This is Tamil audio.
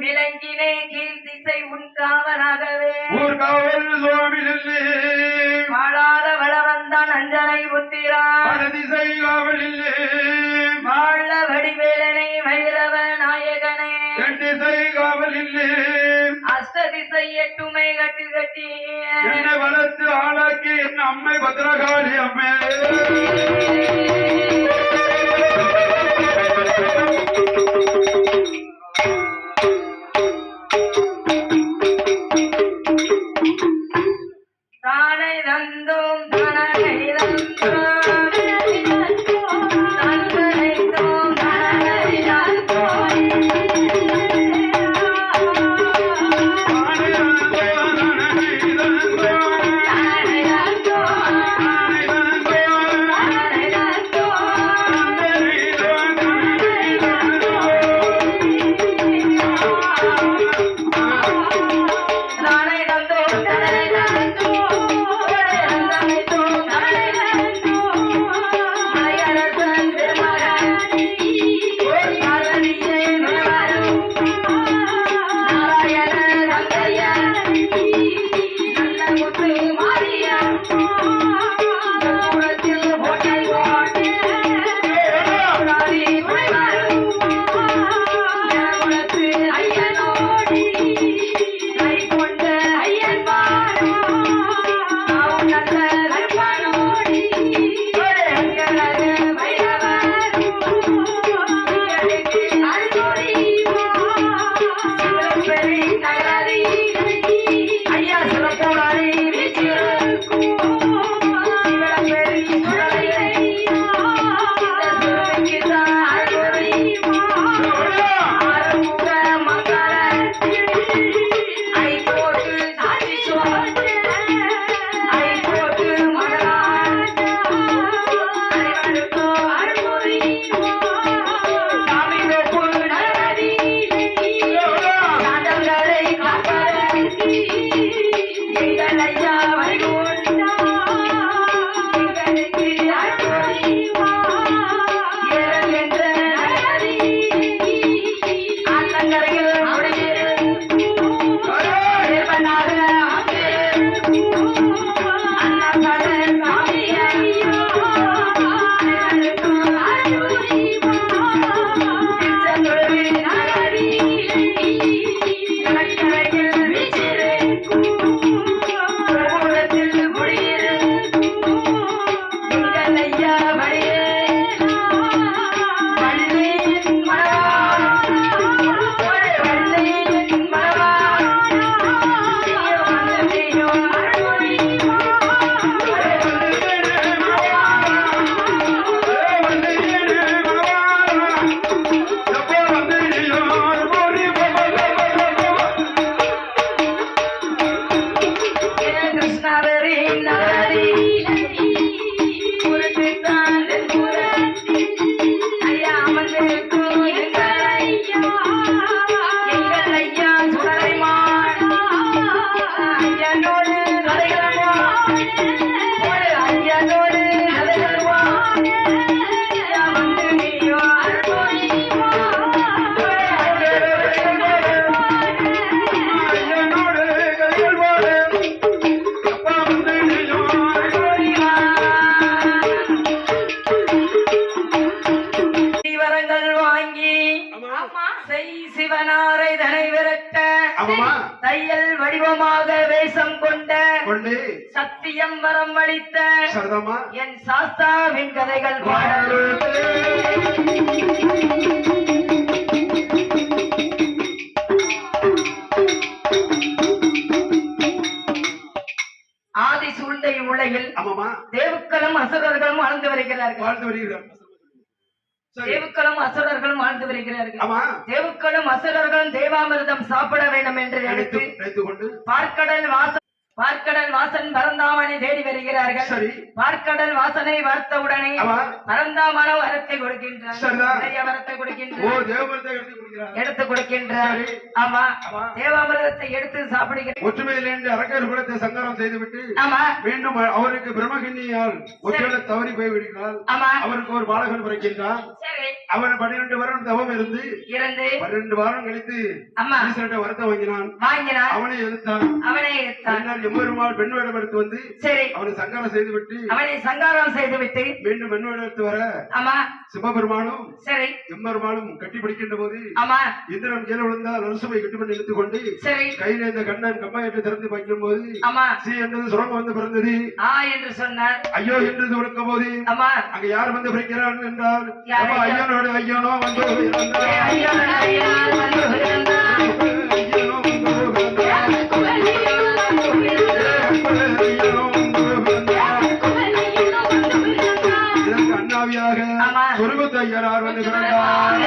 விலங்கினை கீழ்த்திசை உன் காவலாகவே ஊர் காவல் சுவாமியில் வாழாத வளவந்தான் அஞ்சனை புத்திரான் வடதிசை காவலில் வாழ வடிவேலனை வைரவ நாயகனே. எண்டிசை காவலில் அஷ்டதிசை எட்டுமை கட்டு கட்டி. என்னை வளர்த்து ஆளாக்கி என் அம்மை பத்ரகாளி அம்மே. தனை விரட்ட தையல் வடிவமாக வேஷம் கொண்ட சத்தியம் வரம் அளித்த என் சாஸ்தாவின் கதைகள் பாடல். ஆதி சூழ்ந்த உலகில் ஆமாமா தேவுக்களும் அசுரர்களும் வாழ்ந்து வருகிறார்கள். வாழ்ந்து வருகிறோம் சரி தேவுக்களும் அசுரர்களும் வாழ்ந்து வருகிறார்கள். தேவுக்களும் அசுரர்களும் தேவாமிர்தம் சாப்பிட வேண்டும் என்று நினைத்து பார்க்கடல் வாச பார்க்கடல் வாசன் பரந்தாமனை தேடி வருகிறார்கள். சரி. பார்க்கடல் வாசனை வார்த்தவுடனே ஆமா. பரந்தாமன வரத்தை கொடுக்கின்றார். வரத்தை கொடுக்கின்றார். எடுத்து கொடுக்கின்றார். ஆமா. தேவாமிரதத்தை எடுத்து சாப்பிடுகிறார் ஒற்றுமையிலிருந்து அரக்கர் குலத்தை சங்காரம் செய்துவிட்டு ஆமா. மீண்டும் அவருக்கு பிரம்மகிண்ணியால் ஒற்றுமை தவறி போய் விடுகிறார் ஆமா. அவருக்கு ஒரு பாலகன் பிறக்கின்றான். சரி. அவன் பன்னிரண்டு வருடம் தவம் இருந்து இருந்து பன்னிரண்டு வாரம் கழித்து ஆமா. ஈஸ்வரன் வரத்தை வாங்கினான். வாங்கினார் அவனை எதிர்த்தான். அவனை பின்னர் எம்பெருமாள் பெண் வேடம் எடுத்து வந்து சரி. அவனை சங்காரம் செய்துவிட்டு அவனை சங்காரம் செய்து விட்டு மீண்டும் பெண் வேடம் எடுத்து வர. ஆமா. சிவபெருமானும் சரி. எம்பெருமானும் கட்டி பிடிக்கின்ற போது ஆமா. இந்திரன் கீழே விழுந்தால் நரசுமை கட்டுமணி இழுத்துக் கொண்டு சரி. கையில இந்த கண்ணன் கம்மாயிட்டு திறந்து வைக்கும் போது ஆமா. சி என்றது சுரங்கம் வந்து பிறந்தது. ஆ என்று சொன்னார். ஐயோ என்று உழைக்கும் போது ஆமா. அங்க யார் வந்து பிறக்கிறான் என்றால்? ஐயனோட ஐயனோ வந்து. ஏ ஐயா, ஆவியாக குருபத்தையரார் வந்து பிறந்தார்